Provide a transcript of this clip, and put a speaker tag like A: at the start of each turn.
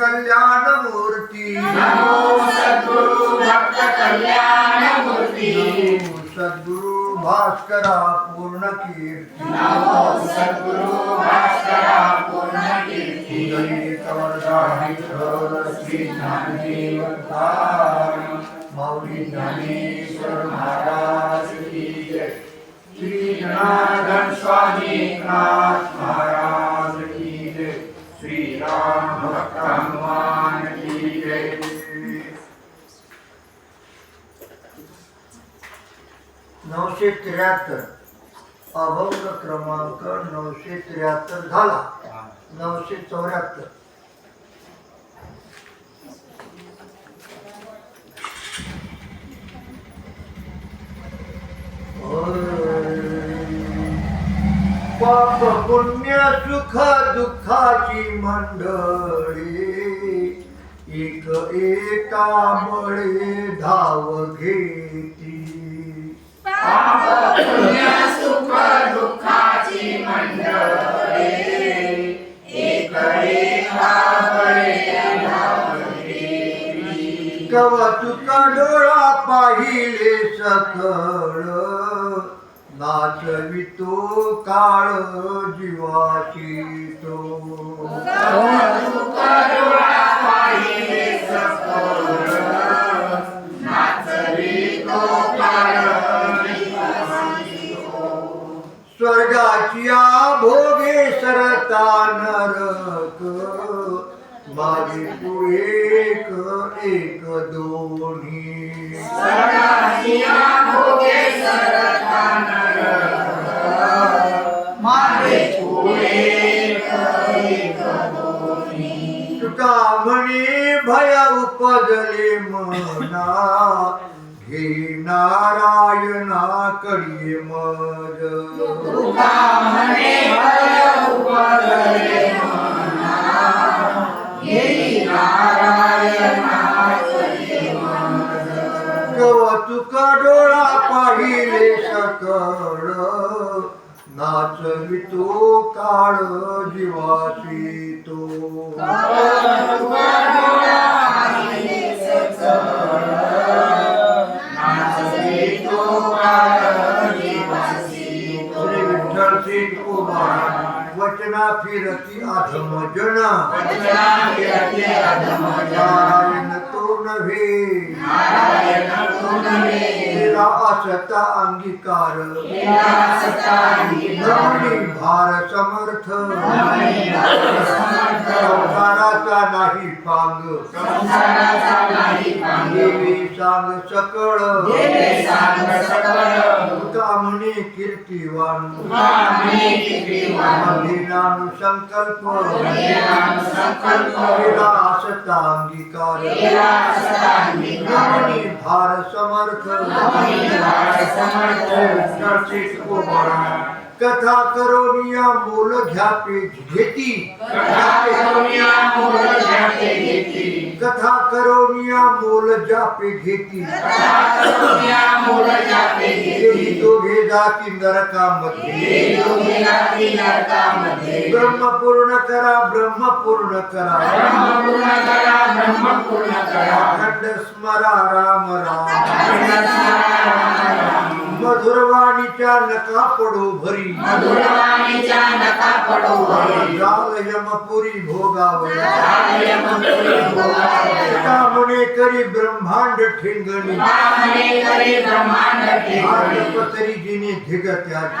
A: कल्याण मूर्ती
B: नमो सद्गुरु भक्त कल्याण मूर्ती
A: सद्गुरु भास्करा पूर्ण कीर्ती
B: नमो सद्गुरु भास्करा पूर्ण कीर्ती
A: श्री ज्ञानदेव तारण माऊली ज्ञानेश्वर महाराज की जय. श्री जनार्दन स्वामी नाथ महाराज की जय श्री राम भक्त हनुमान की जय नऊशे त्र्याहत्तर. अभंग क्रमांक नऊशे त्र्याहत्तर झाला. नऊशे चौऱ्याहत्तर. पाप पुण्य सुख दुःखाची मंडळी एक एका धाव घेती.
B: पाप
A: तुका डोळा पाहिले सकळ नाचवितो काळ जीवाची तो स्वर्गाची भोगे सरता नरक तू एक एक दोन्ही
B: सर्वांच्या भोगे सरता नरक. माझे तू एक एक दोन्ही.
A: तुका म्हणे भय उपजले मना हे नारायणा कडी मज
B: तुका
A: डोळा पाहिले सकळ नाचवितो काळ जीवासी तो वचना फिरती अधम जना
B: वचना फिरते अधम जना.
A: नारायण तो नव्हे
B: नारायण तू नव्हे,
A: तिला असता अंगीकार
B: केला.
A: नवनी भार समर्थ. संसाराचा नाही पांग देवे सांग सकळ. कीर्तिवान. मलिनानु संकल्प भार समर्थ. चर्चित कुमार। कथा करोनिया मोल घ्यापे घेती।
B: कथा
A: करोनिया मोल जापे घेती
B: करुण्या मोल
A: तेही
B: घेती.
A: दोघे जाती नरकामध्ये
B: हे दोघे जाती नरकामध्ये.
A: ब्रह्म पूर्ण करा ब्रह्म पूर्ण करा
B: ब्रह्म पूर्ण करा ब्रह्म पूर्ण करा
A: अखंड स्मरा राम राम
B: अखंड स्मरा राम राम.
A: मधुरवाणीच्या नका पडो भरी
B: मधुरवाणीच्या नका पडो हरी.
A: जाल यमपुरी भोगावर
B: आर्यमपुरी भोगावया.
A: एका म्हणे करी ब्रह्मांड
B: करी ब्रह्मांड ठेवणी.
A: आर्यपतरी जिने धिगत्याची